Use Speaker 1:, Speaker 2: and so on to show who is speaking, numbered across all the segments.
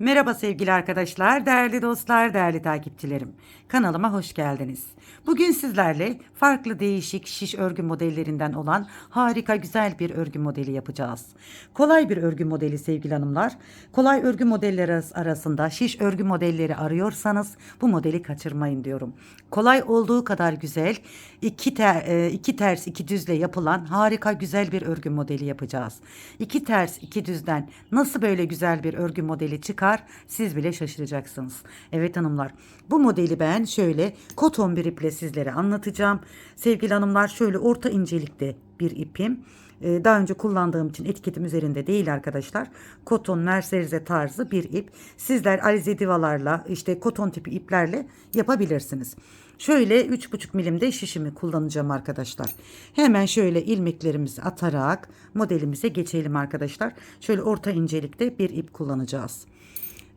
Speaker 1: Merhaba sevgili arkadaşlar, değerli dostlar, değerli takipçilerim. Kanalıma hoş geldiniz. Bugün sizlerle farklı değişik şiş örgü modellerinden olan harika güzel bir örgü modeli yapacağız. Kolay bir örgü modeli sevgili hanımlar. Kolay örgü modelleri arası- arasında şiş örgü modelleri arıyorsanız bu modeli kaçırmayın diyorum. Kolay olduğu kadar güzel, iki, ter, e, iki ters iki düzle yapılan harika güzel bir örgü modeli yapacağız. İki ters iki düzden nasıl böyle güzel bir örgü modeli çıkar siz bile şaşıracaksınız. Evet hanımlar bu modeli ben şöyle koton bir iple sizlere anlatacağım. Sevgili hanımlar şöyle orta incelikte bir ipim. Ee, Daha önce kullandığım için etiketim üzerinde değil arkadaşlar. Koton merserize tarzı bir ip. Sizler alize divalarla işte koton tipi iplerle yapabilirsiniz. Şöyle 3,5 milimde şişimi kullanacağım arkadaşlar. Hemen şöyle ilmeklerimizi atarak modelimize geçelim arkadaşlar. Şöyle orta incelikte bir ip kullanacağız.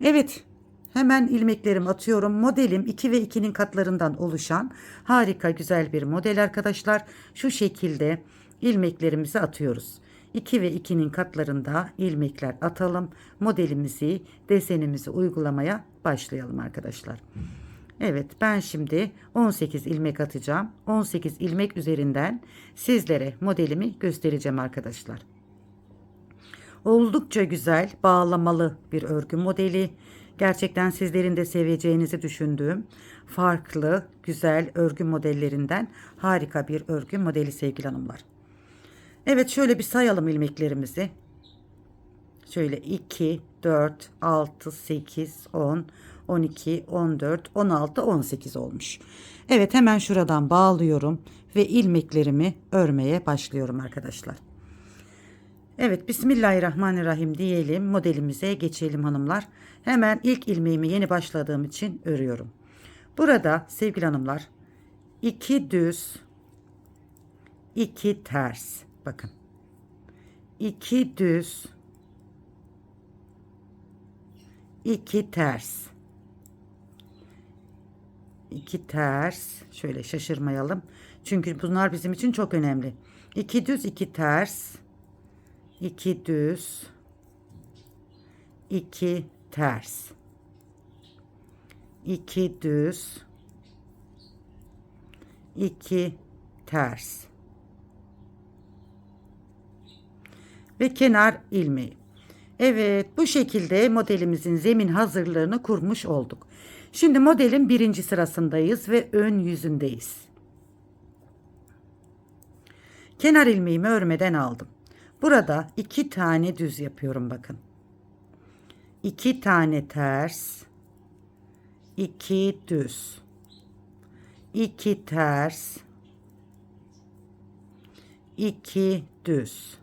Speaker 1: Evet hemen ilmeklerimi atıyorum. Modelim 2 ve 2'nin katlarından oluşan harika güzel bir model arkadaşlar. Şu şekilde ilmeklerimizi atıyoruz. 2 ve 2'nin katlarında ilmekler atalım. Modelimizi, desenimizi uygulamaya başlayalım arkadaşlar. Evet ben şimdi 18 ilmek atacağım. 18 ilmek üzerinden sizlere modelimi göstereceğim arkadaşlar. Oldukça güzel bağlamalı bir örgü modeli. Gerçekten sizlerin de seveceğinizi düşündüğüm farklı güzel örgü modellerinden harika bir örgü modeli sevgili hanımlar. Evet şöyle bir sayalım ilmeklerimizi. Şöyle 2, 4, 6, 8, 10, 12, 14, 16, 18 olmuş. Evet hemen şuradan bağlıyorum ve ilmeklerimi örmeye başlıyorum arkadaşlar. Evet Bismillahirrahmanirrahim diyelim modelimize geçelim hanımlar. Hemen ilk ilmeğimi yeni başladığım için örüyorum. Burada sevgili hanımlar iki düz iki ters bakın. iki düz iki ters iki ters şöyle şaşırmayalım. Çünkü bunlar bizim için çok önemli. İki düz iki ters 2 düz 2 ters 2 düz 2 ters ve kenar ilmeği. Evet bu şekilde modelimizin zemin hazırlığını kurmuş olduk. Şimdi modelin birinci sırasındayız ve ön yüzündeyiz. Kenar ilmeğimi örmeden aldım. Burada iki tane düz yapıyorum bakın. İki tane ters. iki düz. iki ters. iki düz.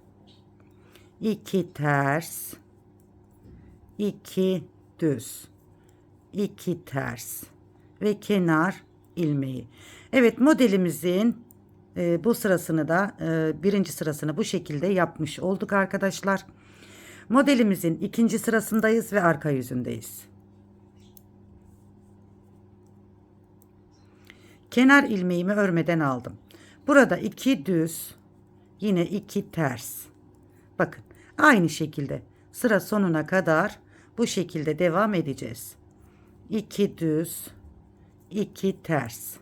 Speaker 1: iki ters. iki düz. iki ters. Ve kenar ilmeği. Evet modelimizin e, bu sırasını da e, birinci sırasını bu şekilde yapmış olduk arkadaşlar. Modelimizin ikinci sırasındayız ve arka yüzündeyiz. Kenar ilmeğimi örmeden aldım. Burada iki düz, yine iki ters. Bakın aynı şekilde sıra sonuna kadar bu şekilde devam edeceğiz. İki düz, iki ters.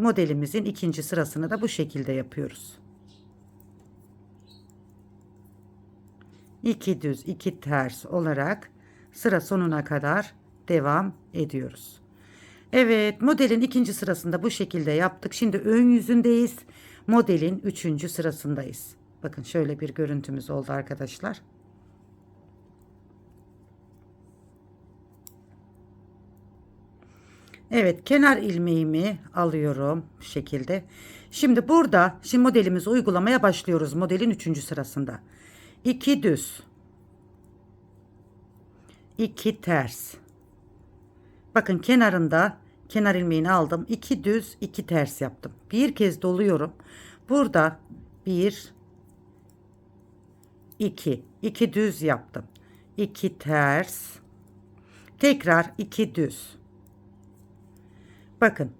Speaker 1: Modelimizin ikinci sırasını da bu şekilde yapıyoruz. 2 düz 2 ters olarak sıra sonuna kadar devam ediyoruz. Evet modelin ikinci sırasında bu şekilde yaptık. Şimdi ön yüzündeyiz. Modelin üçüncü sırasındayız. Bakın şöyle bir görüntümüz oldu arkadaşlar. Evet kenar ilmeğimi alıyorum bu şekilde. Şimdi burada şimdi modelimizi uygulamaya başlıyoruz modelin üçüncü sırasında. 2 düz. 2 ters. Bakın kenarında kenar ilmeğini aldım. 2 düz 2 ters yaptım. Bir kez doluyorum. Burada 1 2 2 düz yaptım. 2 ters. Tekrar 2 düz. Bakın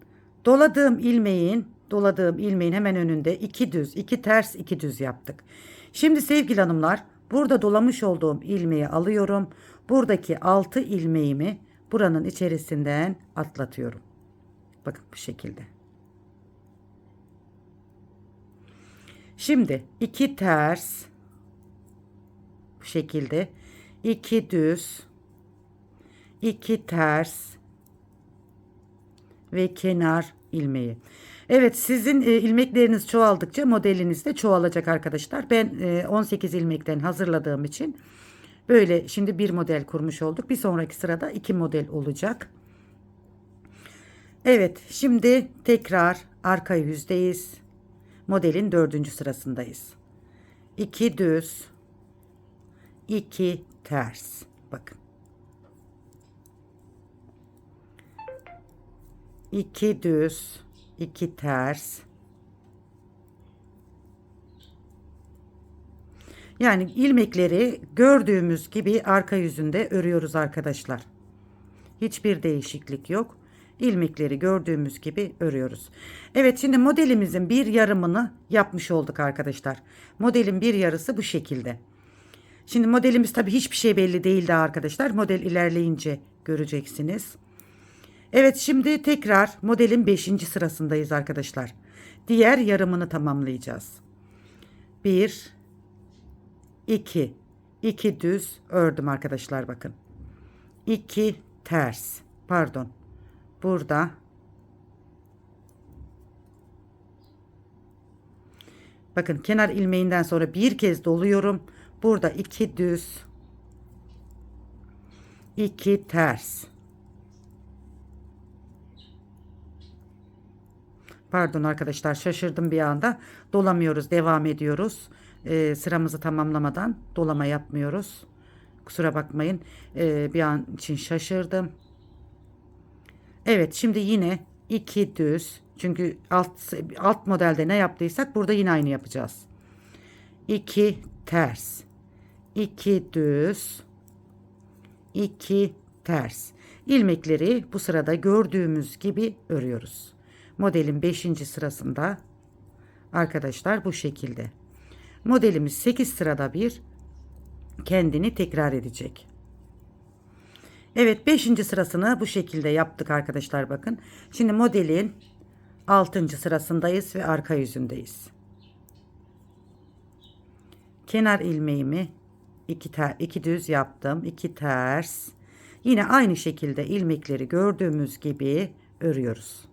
Speaker 1: doladığım ilmeğin doladığım ilmeğin hemen önünde iki düz iki ters iki düz yaptık. Şimdi sevgili hanımlar burada dolamış olduğum ilmeği alıyorum. buradaki 6 ilmeğimi buranın içerisinden atlatıyorum. Bakın bu şekilde. Şimdi iki ters bu şekilde iki düz iki ters ve kenar ilmeği. Evet sizin e, ilmekleriniz çoğaldıkça modeliniz de çoğalacak arkadaşlar. Ben e, 18 ilmekten hazırladığım için böyle şimdi bir model kurmuş olduk. Bir sonraki sırada iki model olacak. Evet şimdi tekrar arka yüzdeyiz. Modelin dördüncü sırasındayız. 2 düz 2 ters. Bakın. 2 düz 2 ters. Yani ilmekleri gördüğümüz gibi arka yüzünde örüyoruz arkadaşlar. Hiçbir değişiklik yok. İlmekleri gördüğümüz gibi örüyoruz. Evet şimdi modelimizin bir yarımını yapmış olduk arkadaşlar. Modelin bir yarısı bu şekilde. Şimdi modelimiz tabii hiçbir şey belli değil daha arkadaşlar. Model ilerleyince göreceksiniz. Evet şimdi tekrar modelin 5. sırasındayız arkadaşlar. Diğer yarımını tamamlayacağız. 1 2 2 düz ördüm arkadaşlar bakın. 2 ters. Pardon. Burada Bakın kenar ilmeğinden sonra bir kez doluyorum. Burada iki düz, iki ters. Pardon arkadaşlar şaşırdım bir anda. Dolamıyoruz, devam ediyoruz. Ee, sıramızı tamamlamadan dolama yapmıyoruz. Kusura bakmayın. Ee, bir an için şaşırdım. Evet şimdi yine iki düz. Çünkü alt, alt modelde ne yaptıysak burada yine aynı yapacağız. 2 ters. 2 düz. 2 ters. İlmekleri bu sırada gördüğümüz gibi örüyoruz. Modelin 5. sırasında arkadaşlar bu şekilde. Modelimiz 8 sırada bir kendini tekrar edecek. Evet 5. sırasını bu şekilde yaptık arkadaşlar bakın. Şimdi modelin 6. sırasındayız ve arka yüzündeyiz. Kenar ilmeğimi iki, ter, iki düz yaptım. iki ters. Yine aynı şekilde ilmekleri gördüğümüz gibi örüyoruz.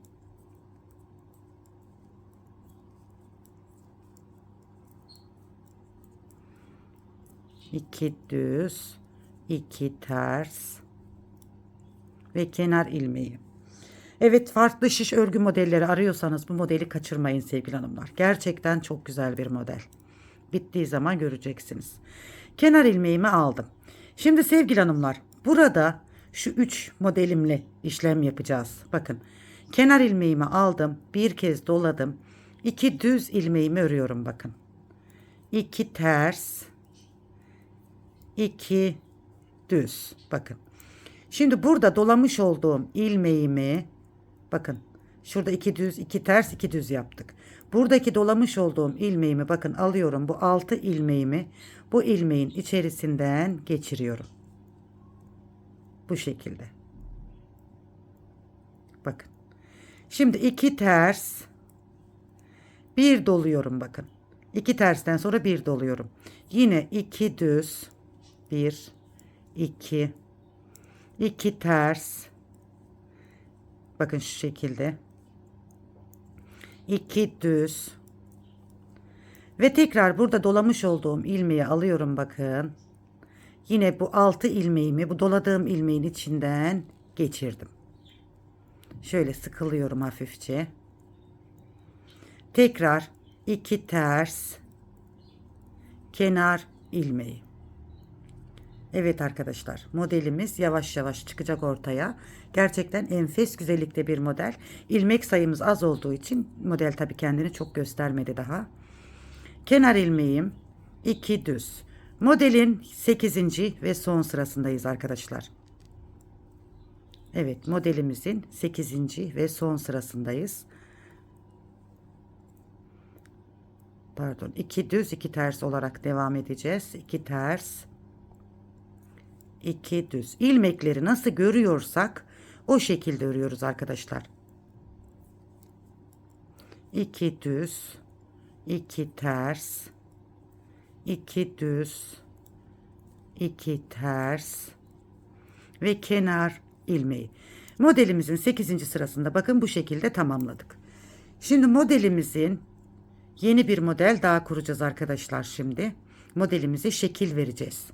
Speaker 1: İki düz, iki ters ve kenar ilmeği. Evet farklı şiş örgü modelleri arıyorsanız bu modeli kaçırmayın sevgili hanımlar. Gerçekten çok güzel bir model. Bittiği zaman göreceksiniz. Kenar ilmeğimi aldım. Şimdi sevgili hanımlar burada şu 3 modelimle işlem yapacağız. Bakın kenar ilmeğimi aldım. Bir kez doladım. 2 düz ilmeğimi örüyorum bakın. 2 ters. 2 düz. Bakın. Şimdi burada dolamış olduğum ilmeğimi bakın şurada iki düz iki ters iki düz yaptık. Buradaki dolamış olduğum ilmeğimi bakın alıyorum bu altı ilmeğimi bu ilmeğin içerisinden geçiriyorum. Bu şekilde. Bakın. Şimdi iki ters bir doluyorum bakın. İki tersten sonra bir doluyorum. Yine iki düz bir iki 2 ters. Bakın şu şekilde. 2 düz. Ve tekrar burada dolamış olduğum ilmeği alıyorum bakın. Yine bu altı ilmeğimi bu doladığım ilmeğin içinden geçirdim. Şöyle sıkılıyorum hafifçe. Tekrar 2 ters kenar ilmeği Evet arkadaşlar modelimiz yavaş yavaş çıkacak ortaya. Gerçekten enfes güzellikte bir model. İlmek sayımız az olduğu için model tabi kendini çok göstermedi daha. Kenar ilmeğim 2 düz. Modelin 8. ve son sırasındayız arkadaşlar. Evet modelimizin 8. ve son sırasındayız. Pardon 2 düz 2 ters olarak devam edeceğiz. 2 ters 2 düz. İlmekleri nasıl görüyorsak o şekilde örüyoruz arkadaşlar. 2 düz, 2 ters, 2 düz, 2 ters ve kenar ilmeği. Modelimizin 8. sırasında bakın bu şekilde tamamladık. Şimdi modelimizin yeni bir model daha kuracağız arkadaşlar şimdi. Modelimize şekil vereceğiz.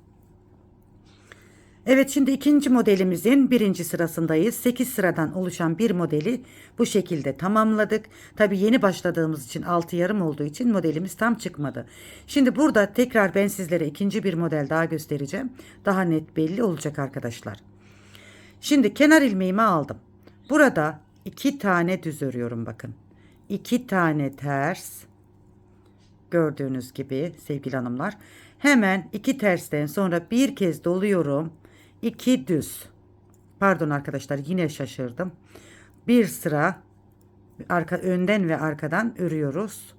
Speaker 1: Evet şimdi ikinci modelimizin birinci sırasındayız. 8 sıradan oluşan bir modeli bu şekilde tamamladık. Tabi yeni başladığımız için altı yarım olduğu için modelimiz tam çıkmadı. Şimdi burada tekrar ben sizlere ikinci bir model daha göstereceğim. Daha net belli olacak arkadaşlar. Şimdi kenar ilmeğimi aldım. Burada iki tane düz örüyorum bakın. İki tane ters. Gördüğünüz gibi sevgili hanımlar. Hemen iki tersten sonra bir kez doluyorum. 2 düz. Pardon arkadaşlar yine şaşırdım. Bir sıra arka önden ve arkadan örüyoruz.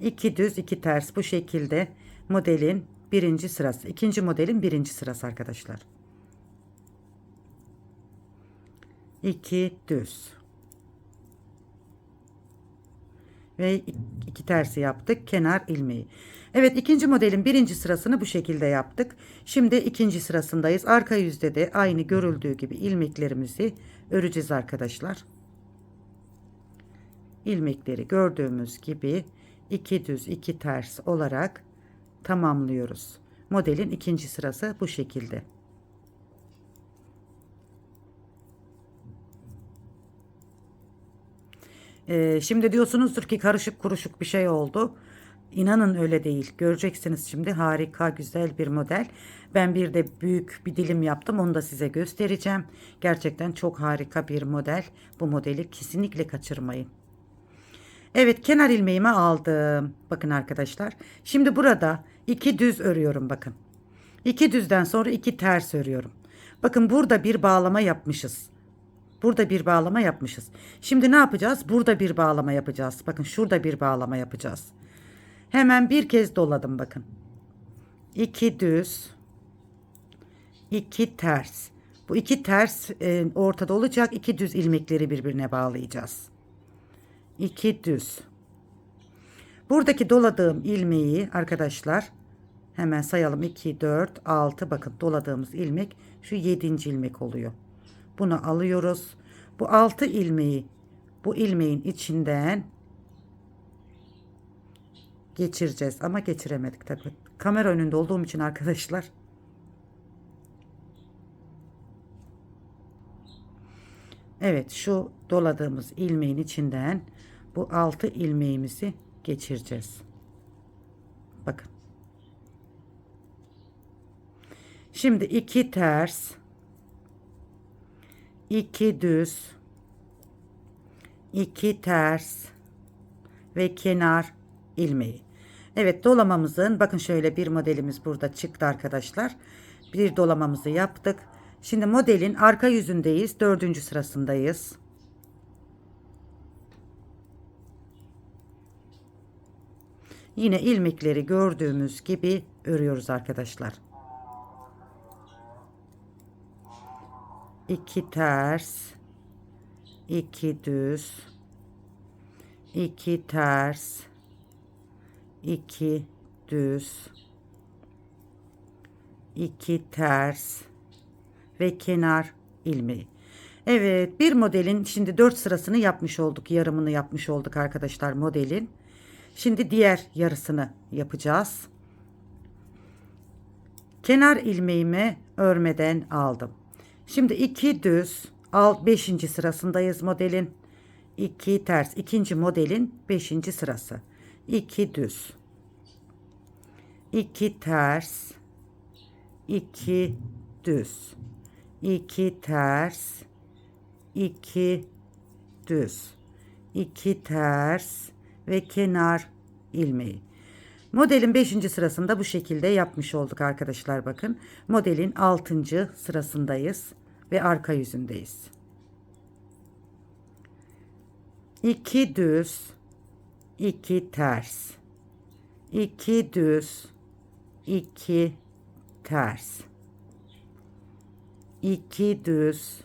Speaker 1: 2 düz, 2 ters bu şekilde modelin birinci sırası. ikinci modelin birinci sırası arkadaşlar. 2 düz. Ve iki tersi yaptık. Kenar ilmeği. Evet ikinci modelin birinci sırasını bu şekilde yaptık. Şimdi ikinci sırasındayız. Arka yüzde de aynı görüldüğü gibi ilmeklerimizi öreceğiz arkadaşlar. İlmekleri gördüğümüz gibi iki düz iki ters olarak tamamlıyoruz. Modelin ikinci sırası bu şekilde. Ee, şimdi diyorsunuzdur ki karışık kuruşuk bir şey oldu. İnanın öyle değil. Göreceksiniz şimdi harika güzel bir model. Ben bir de büyük bir dilim yaptım. Onu da size göstereceğim. Gerçekten çok harika bir model. Bu modeli kesinlikle kaçırmayın. Evet kenar ilmeğimi aldım. Bakın arkadaşlar. Şimdi burada iki düz örüyorum bakın. İki düzden sonra iki ters örüyorum. Bakın burada bir bağlama yapmışız. Burada bir bağlama yapmışız. Şimdi ne yapacağız? Burada bir bağlama yapacağız. Bakın şurada bir bağlama yapacağız. Hemen bir kez doladım bakın. İki düz. iki ters. Bu iki ters e, ortada olacak. iki düz ilmekleri birbirine bağlayacağız. İki düz. Buradaki doladığım ilmeği arkadaşlar hemen sayalım 2 4 6 bakın doladığımız ilmek şu 7. ilmek oluyor. Bunu alıyoruz. Bu 6 ilmeği bu ilmeğin içinden geçireceğiz ama geçiremedik tabii. Kamera önünde olduğum için arkadaşlar. Evet şu doladığımız ilmeğin içinden bu altı ilmeğimizi geçireceğiz. Bakın. Şimdi iki ters, iki düz, iki ters ve kenar ilmeği. Evet dolamamızın bakın şöyle bir modelimiz burada çıktı arkadaşlar. Bir dolamamızı yaptık. Şimdi modelin arka yüzündeyiz. Dördüncü sırasındayız. Yine ilmekleri gördüğümüz gibi örüyoruz arkadaşlar. İki ters, iki düz, iki ters, 2 düz 2 ters ve kenar ilmeği. Evet bir modelin şimdi 4 sırasını yapmış olduk. Yarımını yapmış olduk arkadaşlar modelin. Şimdi diğer yarısını yapacağız. Kenar ilmeğimi örmeden aldım. Şimdi 2 düz 5. sırasındayız modelin. 2 ters ikinci modelin 5. sırası. 2 düz 2 ters 2 düz 2 ters 2 düz 2 ters ve kenar ilmeği. Modelin 5. sırasında bu şekilde yapmış olduk arkadaşlar bakın. Modelin 6. sırasındayız ve arka yüzündeyiz. 2 düz 2 ters 2 düz 2 ters. 2 düz.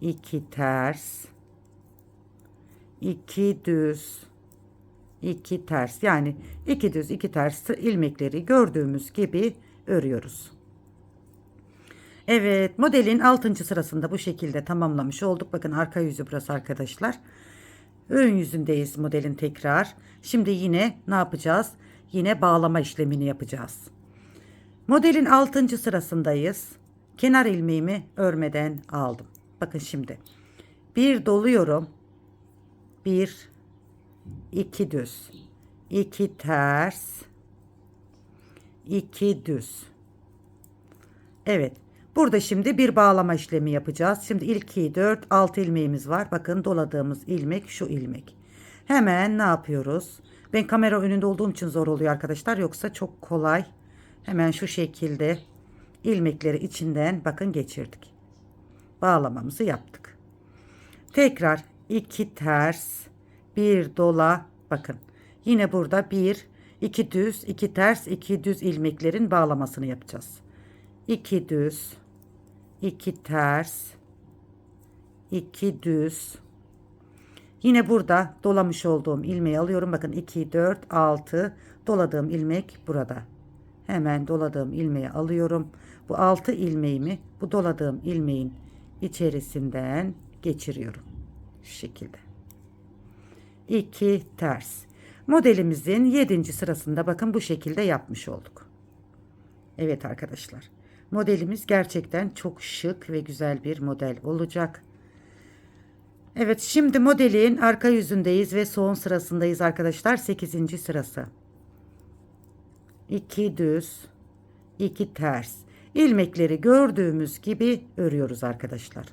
Speaker 1: 2 ters. 2 düz. 2 ters. Yani 2 düz 2 ters ilmekleri gördüğümüz gibi örüyoruz. Evet modelin 6. sırasında bu şekilde tamamlamış olduk. Bakın arka yüzü burası arkadaşlar. Ön yüzündeyiz modelin tekrar. Şimdi yine ne yapacağız? Yine bağlama işlemini yapacağız. Modelin 6. sırasındayız. Kenar ilmeğimi örmeden aldım. Bakın şimdi. Bir doluyorum. Bir, iki düz. iki ters. iki düz. Evet. Burada şimdi bir bağlama işlemi yapacağız. Şimdi ilk 2, 4, 6 ilmeğimiz var. Bakın doladığımız ilmek şu ilmek. Hemen ne yapıyoruz? Ben kamera önünde olduğum için zor oluyor arkadaşlar. Yoksa çok kolay. Hemen şu şekilde ilmekleri içinden bakın geçirdik. Bağlamamızı yaptık. Tekrar iki ters, bir dola bakın. Yine burada bir, iki düz, iki ters, iki düz ilmeklerin bağlamasını yapacağız. 2 düz, 2 ters, 2 düz. Yine burada dolamış olduğum ilmeği alıyorum. Bakın 2, 4, 6 doladığım ilmek burada. Hemen doladığım ilmeği alıyorum. Bu 6 ilmeğimi bu doladığım ilmeğin içerisinden geçiriyorum. Şu şekilde. 2 ters. Modelimizin 7. sırasında bakın bu şekilde yapmış olduk. Evet arkadaşlar. Modelimiz gerçekten çok şık ve güzel bir model olacak. Evet şimdi modelin arka yüzündeyiz ve son sırasındayız arkadaşlar. 8. sırası. 2 düz, 2 ters. İlmekleri gördüğümüz gibi örüyoruz arkadaşlar.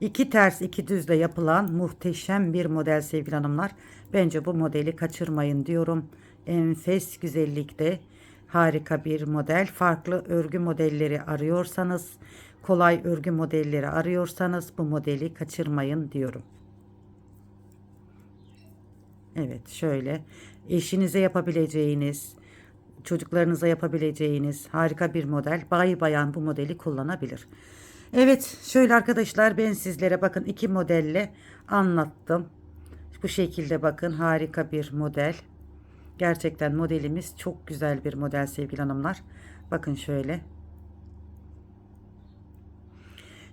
Speaker 1: İki ters iki düzle yapılan muhteşem bir model sevgili hanımlar. Bence bu modeli kaçırmayın diyorum enfes güzellikte harika bir model. Farklı örgü modelleri arıyorsanız, kolay örgü modelleri arıyorsanız bu modeli kaçırmayın diyorum. Evet şöyle eşinize yapabileceğiniz, çocuklarınıza yapabileceğiniz harika bir model. Bay bayan bu modeli kullanabilir. Evet şöyle arkadaşlar ben sizlere bakın iki modelle anlattım. Bu şekilde bakın harika bir model. Gerçekten modelimiz çok güzel bir model sevgili hanımlar. Bakın şöyle.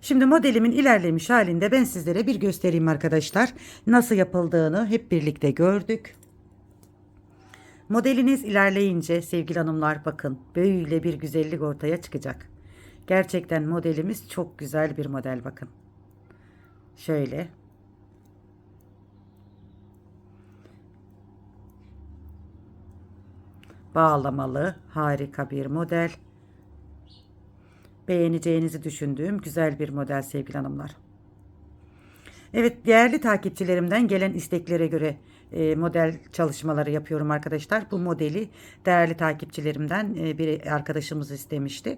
Speaker 1: Şimdi modelimin ilerlemiş halinde ben sizlere bir göstereyim arkadaşlar. Nasıl yapıldığını hep birlikte gördük. Modeliniz ilerleyince sevgili hanımlar bakın böyle bir güzellik ortaya çıkacak. Gerçekten modelimiz çok güzel bir model bakın. Şöyle. Bağlamalı harika bir model. Beğeneceğinizi düşündüğüm güzel bir model sevgili hanımlar. Evet değerli takipçilerimden gelen isteklere göre e, model çalışmaları yapıyorum arkadaşlar. Bu modeli değerli takipçilerimden e, bir arkadaşımız istemişti.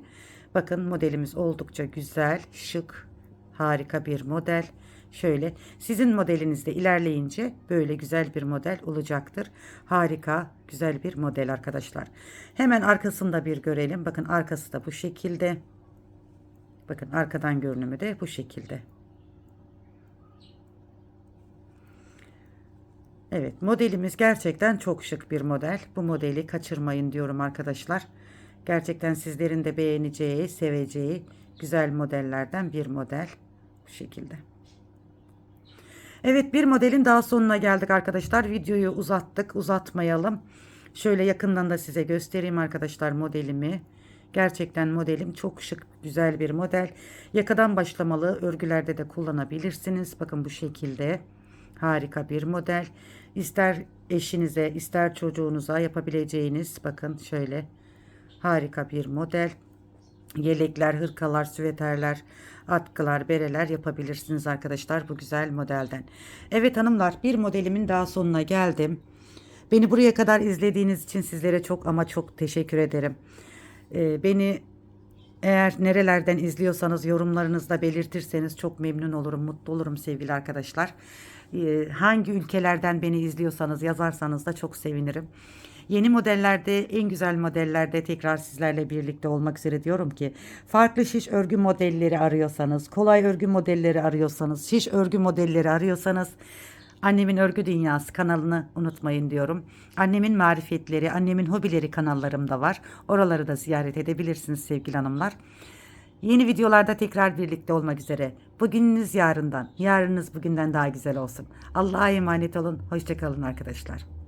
Speaker 1: Bakın modelimiz oldukça güzel, şık, harika bir model. Şöyle sizin modelinizde ilerleyince böyle güzel bir model olacaktır. Harika güzel bir model arkadaşlar. Hemen arkasında bir görelim. Bakın arkası da bu şekilde. Bakın arkadan görünümü de bu şekilde. Evet modelimiz gerçekten çok şık bir model. Bu modeli kaçırmayın diyorum arkadaşlar. Gerçekten sizlerin de beğeneceği, seveceği güzel modellerden bir model. Bu şekilde. Evet bir modelin daha sonuna geldik arkadaşlar. Videoyu uzattık uzatmayalım. Şöyle yakından da size göstereyim arkadaşlar modelimi. Gerçekten modelim çok şık güzel bir model. Yakadan başlamalı örgülerde de kullanabilirsiniz. Bakın bu şekilde harika bir model. İster eşinize ister çocuğunuza yapabileceğiniz bakın şöyle harika bir model. Yelekler, hırkalar, süveterler, atkılar, bereler yapabilirsiniz arkadaşlar bu güzel modelden. Evet hanımlar bir modelimin daha sonuna geldim. Beni buraya kadar izlediğiniz için sizlere çok ama çok teşekkür ederim. Ee, beni eğer nerelerden izliyorsanız yorumlarınızda belirtirseniz çok memnun olurum, mutlu olurum sevgili arkadaşlar. Ee, hangi ülkelerden beni izliyorsanız yazarsanız da çok sevinirim. Yeni modellerde, en güzel modellerde tekrar sizlerle birlikte olmak üzere diyorum ki farklı şiş örgü modelleri arıyorsanız, kolay örgü modelleri arıyorsanız, şiş örgü modelleri arıyorsanız Annemin Örgü Dünyası kanalını unutmayın diyorum. Annemin marifetleri, annemin hobileri kanallarım da var. Oraları da ziyaret edebilirsiniz sevgili hanımlar. Yeni videolarda tekrar birlikte olmak üzere. Bugününüz yarından, yarınınız bugünden daha güzel olsun. Allah'a emanet olun. Hoşçakalın arkadaşlar.